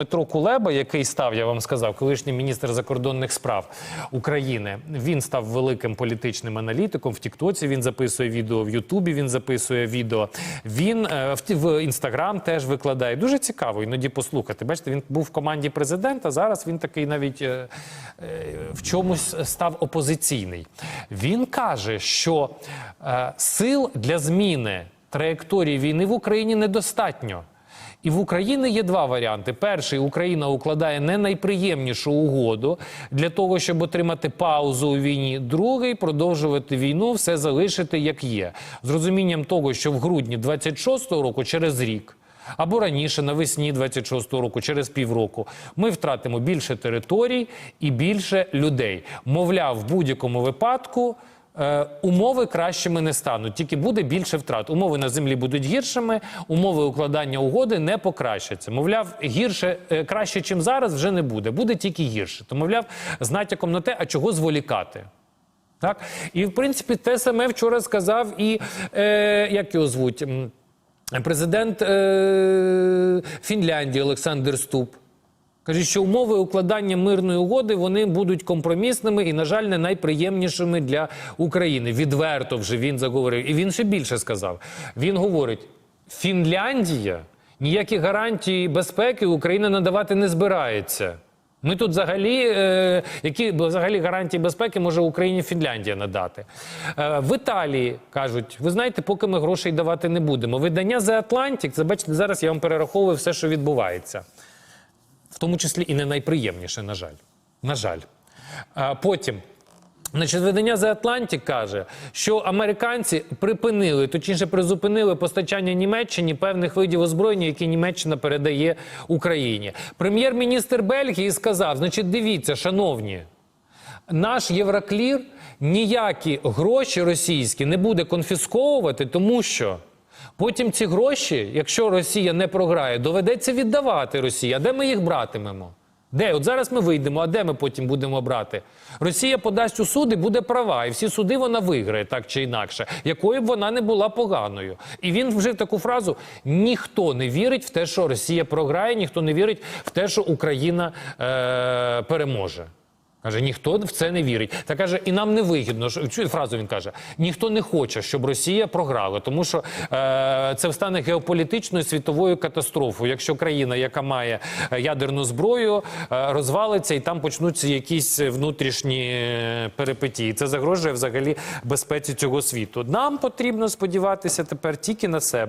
Петро Кулеба, який став, я вам сказав, колишній міністр закордонних справ України, він став великим політичним аналітиком в Тіктоці. Він записує відео в Ютубі. Він записує відео. Він е, в, Інстаграм теж викладає. Дуже цікаво іноді послухати. Бачите, він був в команді президента. Зараз він такий навіть е, е, в чомусь став опозиційний. Він каже, що сил для зміни траєкторії війни в Україні недостатньо. І в Україні є два варіанти. Перший Україна укладає не найприємнішу угоду для того, щоб отримати паузу у війні. Другий продовжувати війну, все залишити як є, з розумінням того, що в грудні 26-го року, через рік. Або раніше, навесні 26-го року, через півроку, ми втратимо більше територій і більше людей. Мовляв, в будь-якому випадку Е, умови кращими не стануть, тільки буде більше втрат. Умови на землі будуть гіршими, умови укладання угоди не покращаться. Мовляв, гірше е, краще, чим зараз, вже не буде. Буде тільки гірше. То мовляв, з натяком на те, а чого зволікати. Так і в принципі те саме вчора сказав і е, як його звуть президент е, Фінляндії Олександр Ступ. Каже, що умови укладання мирної угоди вони будуть компромісними і, на жаль, не найприємнішими для України. Відверто вже він заговорив. І він ще більше сказав. Він говорить: Фінляндія ніякі гарантії безпеки Україна надавати не збирається. Ми тут взагалі, е, які взагалі гарантії безпеки може Україні Фінляндія надати. Е, в Італії кажуть, ви знаєте, поки ми грошей давати не будемо. Видання The Atlantic, це бачите, зараз я вам перераховую все, що відбувається тому числі і не найприємніше, на жаль. На жаль. Потім. Значить, видання The Atlantic каже, що американці припинили, точніше призупинили постачання Німеччині певних видів озброєння, які Німеччина передає Україні. Прем'єр-міністр Бельгії сказав: значить, дивіться, шановні, наш Євроклір ніякі гроші російські не буде конфісковувати, тому що потім ці гроші, якщо Росія не програє, доведеться віддавати Росії. А де ми їх братимемо? Де? От зараз ми вийдемо, а де ми потім будемо брати? Росія подасть у суди, буде права, і всі суди вона виграє так чи інакше, якою б вона не була поганою. І він вжив таку фразу: ніхто не вірить в те, що Росія програє, ніхто не вірить в те, що Україна е- переможе. Каже, ніхто в це не вірить. Та каже, і нам не вигідно. Цю фразу він каже: ніхто не хоче, щоб Росія програла, тому що е, це стане геополітичною світовою катастрофою. Якщо країна, яка має ядерну зброю, е, розвалиться і там почнуться якісь внутрішні перипетії. Це загрожує взагалі безпеці цього світу. Нам потрібно сподіватися тепер тільки на себе.